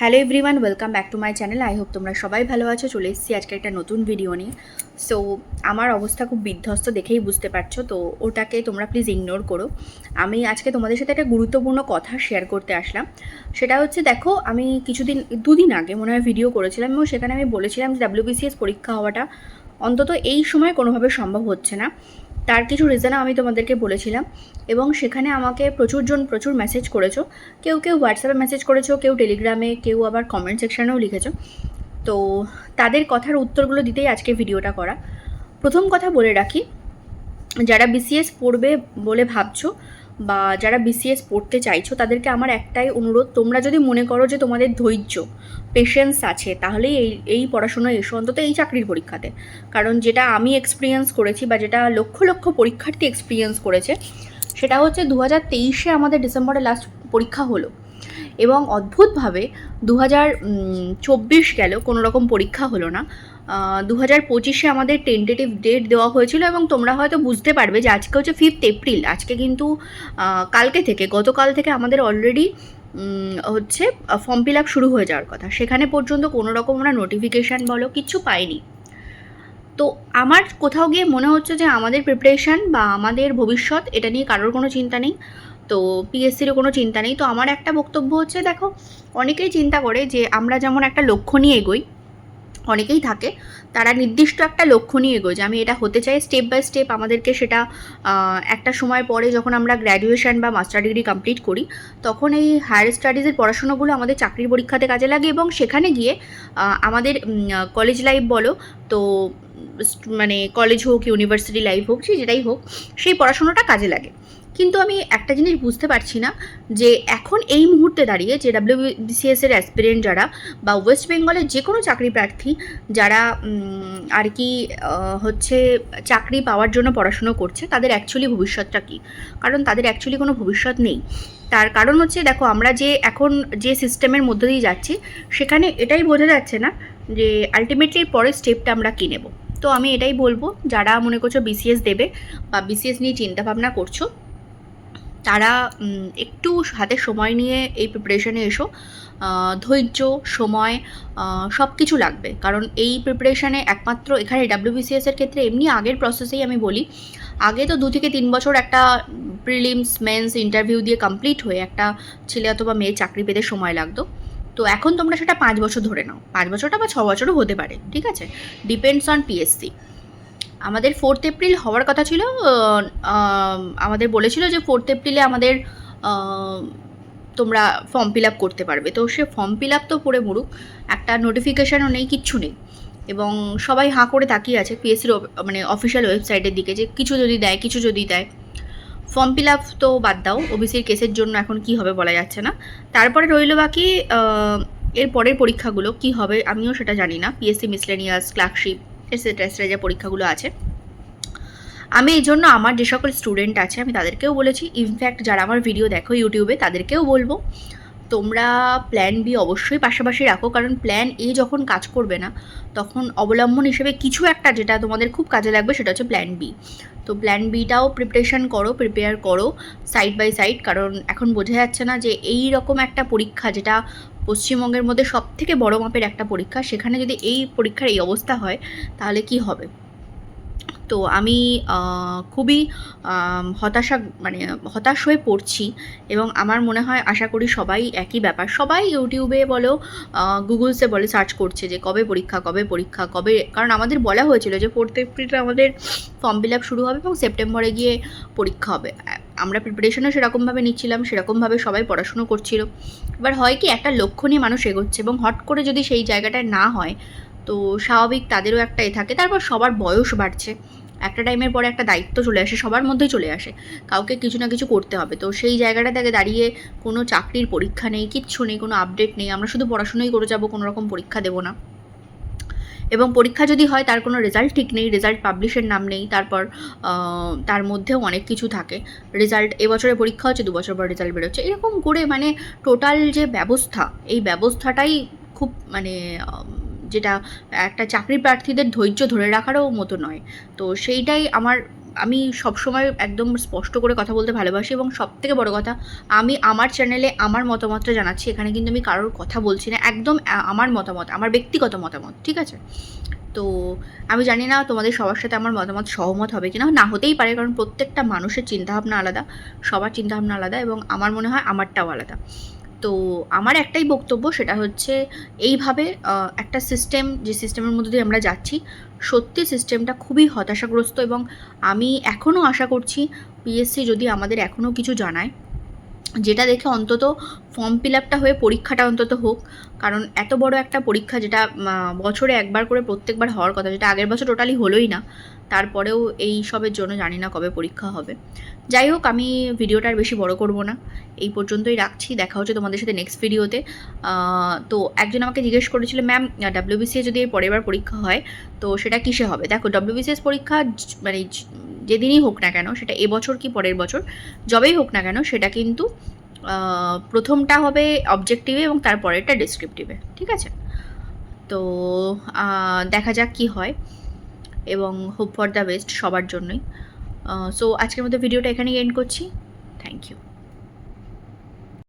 Hello everyone, welcome back to my channel. I hope তোমরা সবাই ভালো আছো। চলে এসেছি আজকে একটা নতুন ভিডিও নিয়ে। সো আমার অবস্থা খুব বিধ্বস্ত দেখেই বুঝতে পারছ। তো ওটাকে তোমরা প্লিজ ইগনোর করো। আমি আজকে তোমাদের সাথে একটা গুরুত্বপূর্ণ কথা শেয়ার করতে আসলাম। সেটা হচ্ছে, দেখো, আমি কিছুদিন, দুদিন আগে মনে হয় ভিডিও করেছিলাম এবং সেখানে আমি বলেছিলাম যে ডাব্লিউবিসিএস পরীক্ষা হওয়াটা অন্তত এই সময় কোনোভাবে সম্ভব হচ্ছে না। তার কিছু রিজন আমি তোমাদেরকে বলেছিলাম এবং সেখানে আমাকে প্রচুরজন প্রচুর মেসেজ করেছ। কেউ কেউ হোয়াটসঅ্যাপে মেসেজ করেছ, কেউ টেলিগ্রামে কেউ আবার কমেন্ট সেকশানেও লিখেছো। তো তাদের কথার উত্তরগুলো দিতেই আজকে ভিডিওটা করা। প্রথম কথা বলে রাখি, যারা বিসিএস পড়বে বলে ভাবছ বা যারা বিসিএস পড়তে চাইছো, তাদেরকে আমার একটাই অনুরোধ, তোমরা যদি মনে করো যে তোমাদের ধৈর্য পেশেন্স আছে, তাহলেই এই এই পড়াশোনা এসো, অন্তত এই চাকরির পরীক্ষাতে। কারণ যেটা আমি এক্সপিরিয়েন্স করেছি বা যেটা লক্ষ লক্ষ পরীক্ষার্থী এক্সপিরিয়েন্স করেছে, সেটা হচ্ছে দু হাজার তেইশে আমাদের ডিসেম্বরে লাস্ট পরীক্ষা হলো। এবং অদ্ভুতভাবে দু হাজার চব্বিশ গেল কোনো রকম পরীক্ষা হলো না। দু হাজার পঁচিশে আমাদের টেন্টেটিভ ডেট দেওয়া হয়েছিল এবং তোমরা হয়তো বুঝতে পারবে যে আজকে হচ্ছে ফিফথ এপ্রিল আজকে কিন্তু কালকে থেকে, গতকাল থেকে আমাদের অলরেডি হচ্ছে ফর্ম ফিল আপ শুরু হয়ে যাওয়ার কথা। সেখানে পর্যন্ত কোনো রকম আমরা নোটিফিকেশান বলো কিছু পাইনি। তো আমার কোথাও গিয়ে মনে হচ্ছে যে আমাদের প্রিপারেশান বা আমাদের ভবিষ্যৎ, এটা নিয়ে কারোর কোনো চিন্তা নেই। তো পিএসসিরও কোনো চিন্তা নেই। তো আমার একটা বক্তব্য হচ্ছে, দেখো, অনেকেই চিন্তা করে যে আমরা যেমন একটা লক্ষ্য নিয়ে এগোই অনেকেই থাকে, তারা নির্দিষ্ট একটা লক্ষ্য নিয়ে এগোয় যে আমি এটা হতে চাই স্টেপ বাই স্টেপ আমাদেরকে সেটা একটা সময় পরে যখন আমরা গ্র্যাজুয়েশন বা মাস্টার ডিগ্রি কমপ্লিট করি, তখন এই হায়ার স্টাডিজের পড়াশোনাগুলো আমাদের চাকরির পরীক্ষাতে কাজে লাগে এবং সেখানে গিয়ে আমাদের কলেজ লাইফ বলো, তো মানে কলেজ হোক ইউনিভার্সিটি লাইফ হোক, সে যেটাই হোক, সেই পড়াশোনাটা কাজে লাগে। কিন্তু আমি একটা জিনিস বুঝতে পারছি না, যে এখন এই মুহূর্তে দাঁড়িয়ে যে ডাব্লিউবিসিএস এর অ্যাসপিরেন্ট যারা বা ওয়েস্ট বেঙ্গলের যে কোনো চাকরি প্রার্থী যারা আর কি হচ্ছে চাকরি পাওয়ার জন্য পড়াশুনো করছে, তাদের অ্যাকচুয়ালি ভবিষ্যৎটা কী? কারণ তাদের অ্যাকচুয়ালি কোনো ভবিষ্যৎ নেই। তার কারণ হচ্ছে, দেখো, আমরা যে এখন যে সিস্টেমের মধ্যে দিয়ে যাচ্ছি, সেখানে এটাই বোঝা যাচ্ছে না যে আলটিমেটলি পরের স্টেপটা আমরা কী নেব। তো আমি এটাই বলব, যারা মনে করছ বিসিএস দেবে বা বিসিএস নিয়ে চিন্তাভাবনা করছ তারা একটু হাতে সময় নিয়ে এই প্রিপারেশনে এসো। ধৈর্য, সময় সব কিছু লাগবে। কারণ এই প্রিপারেশানে একমাত্র এখানে ডাব্লিউবিসিএস এর ক্ষেত্রে এমনি আগের প্রসেসেই আমি বলি। আগে তো দু থেকে তিন বছর একটা প্রিলিমস মেন্স ইন্টারভিউ দিয়ে কমপ্লিট হয়ে একটা ছেলে অথবা মেয়ে চাকরি পেতে সময় লাগতো। তো এখন তোমরা সেটা পাঁচ বছর ধরে নাও। পাঁচ বছরটা বা ছ বছরও হতে পারে, ঠিক আছে? ডিপেন্ডস অন পিএসসি আমাদের ফোর্থ এপ্রিল হওয়ার কথা ছিল আমাদের বলেছিল যে ফোর্থ এপ্রিলে আমাদের তোমরা ফর্ম ফিল আপ করতে পারবে। তো সে ফর্ম ফিল আপ তো পড়ে মরুক, একটা নোটিফিকেশানও নেই, কিচ্ছু নেই। এবং সবাই হাঁ করে তাকিয়ে আছে পিএসসির মানে অফিসিয়াল ওয়েবসাইটের দিকে যে কিছু যদি দেয়, কিছু যদি দেয়। ফর্ম ফিল আপ তো বাদ দাও ওবিসির কেসের জন্য এখন কি হবে বলা যাচ্ছে না। তারপরে রইল বাকি এর পরের পরীক্ষাগুলো, কি হবে আমিও সেটা জানি না। PSC miscellaneous clerkship etcetera etcetera যে পরীক্ষাগুলো আছে। আমি এই জন্য আমার যে সকল স্টুডেন্ট আছে, আমি তাদেরকেও বলেছি ইনফ্যাক্ট যারা আমার ভিডিও দেখো ইউটিউবে তাদেরকেও বলব। তোমরা প্ল্যান বি অবশ্যই পাশাপাশি রাখো, কারণ প্ল্যান এ যখন কাজ করবে না, তখন অবলম্বন হিসেবে কিছু একটা যেটা তোমাদের খুব কাজে লাগবে সেটা হচ্ছে প্ল্যান বি তো প্ল্যান বিটাও প্রিপারেশন করো প্রিপেয়ার করো সাইড বাই সাইড কারণ এখন বোঝা যাচ্ছে না যে এই রকম একটা পরীক্ষা যেটা পশ্চিমবঙ্গের মধ্যে সব থেকে বড় মাপের একটা পরীক্ষা, সেখানে যদি এই পরীক্ষার এই অবস্থা হয়, তাহলে কি হবে? তো আমি খুবই হতাশা মানে হতাশ হয়ে পড়ছি এবং আমার মনে হয় আশা করি সবাই একই ব্যাপার। সবাই ইউটিউবে বলো গুগলসে বলে, সার্চ করছে যে কবে পরীক্ষা কবে পরীক্ষা, কবে, কারণ আমাদের বলা হয়েছিল যে ফোর্থ এপ্রিলে আমাদের ফর্ম ফিল আপ শুরু হবে এবং সেপ্টেম্বরে গিয়ে পরীক্ষা হবে। আমরা প্রিপারেশনও সেরকমভাবে নিচ্ছিলাম, সেরকমভাবে সবাই পড়াশুনো করছিল। এবার হয় কি, একটা লক্ষ্য নিয়ে মানুষ এগোচ্ছে এবং হট করে যদি সেই জায়গাটায় না হয়, তো স্বাভাবিক তাদেরও একটা এ থাকে। তারপর সবার বয়স বাড়ছে। একটা টাইমের পরে একটা দায়িত্ব চলে আসে, সবার মধ্যেই চলে আসে। কাউকে কিছু না কিছু করতে হবে। তো সেই জায়গাটা থেকে দাঁড়িয়ে কোনো চাকরির পরীক্ষা নেই, কিচ্ছু নেই, কোনো আপডেট নেই। আমরা শুধু পড়াশোনাই করে যাব, কোনো রকম পরীক্ষা দেবো না। এবং পরীক্ষা যদি হয়, তার কোনো রেজাল্ট ঠিক নেই রেজাল্ট পাবলিশের নাম নেই, তারপর তার মধ্যেও অনেক কিছু থাকে। রেজাল্ট এবছরে পরীক্ষা হচ্ছে, দু বছর পর রেজাল্ট বেরোচ্ছে। এরকম করে মানে টোটাল যে ব্যবস্থা, এই ব্যবস্থাটাই খুব মানে যেটা একটা চাকরি প্রার্থীদের ধৈর্য ধরে রাখারও মতো নয়। তো সেইটাই আমার, আমি সবসময় একদম স্পষ্ট করে কথা বলতে ভালোবাসি এবং সব থেকে বড়ো কথা, আমি আমার চ্যানেলে আমার মতামতটা জানাচ্ছি। এখানে কিন্তু আমি কারোর কথা বলছি না, একদম আমার মতামত, আমার ব্যক্তিগত মতামত, ঠিক আছে? তো আমি জানি না তোমাদের সবার সাথে আমার মতামত সহমত হবে কিনা, না হতেই পারে, কারণ প্রত্যেকটা মানুষের চিন্তাভাবনা আলাদা, সবার চিন্তাভাবনা আলাদা এবং আমার মনে হয় আমারটাও আলাদা। তো আমার একটাই বক্তব্য সেটা হচ্ছে এইভাবে একটা সিস্টেম যে সিস্টেমের মধ্যে দিয়ে আমরা যাচ্ছি, সত্যি সিস্টেমটা খুবই হতাশাগ্রস্ত এবং আমি এখনও আশা করছি পিএসসি যদি আমাদের এখনও কিছু জানায় যেটা দেখে অন্তত ফর্ম ফিল আপটা হয়ে পরীক্ষাটা অন্তত হোক। কারণ এত বড় একটা পরীক্ষা যেটা বছরে একবার করে প্রত্যেকবার হওয়ার কথা, যেটা আগের বছর টোটালি হলোই না। তারপরেও এই সবের জন্য জানি না কবে পরীক্ষা হবে। যাই হোক, আমি ভিডিওটা আর বেশি বড় করব না। এই পর্যন্তই রাখছি। দেখা হচ্ছে তোমাদের সাথে নেক্সট ভিডিওতে তো। একজন আমাকে জিজ্ঞেস করেছিল ম্যাম ডাব্লিউবিসিএস যদি পরের বার পরীক্ষা হয়, তো সেটা কিসে হবে? দেখো ডাব্লিউবিসিএস পরীক্ষা মানে যেদিনই হোক না কেন, সেটা এবছর কি পরের বছর, যবেই হোক না কেন, সেটা কিন্তু প্রথমটা হবে অবজেক্টিভে এবং তারপরেরটা ডিসক্রিপটিভে ঠিক আছে? তো দেখা যাক কি হয় এবং হোপ ফর দ্য বেস্ট সবার জন্যই। সো আজকের মধ্যে ভিডিওটা এখানেই এন্ড করছি। Thank you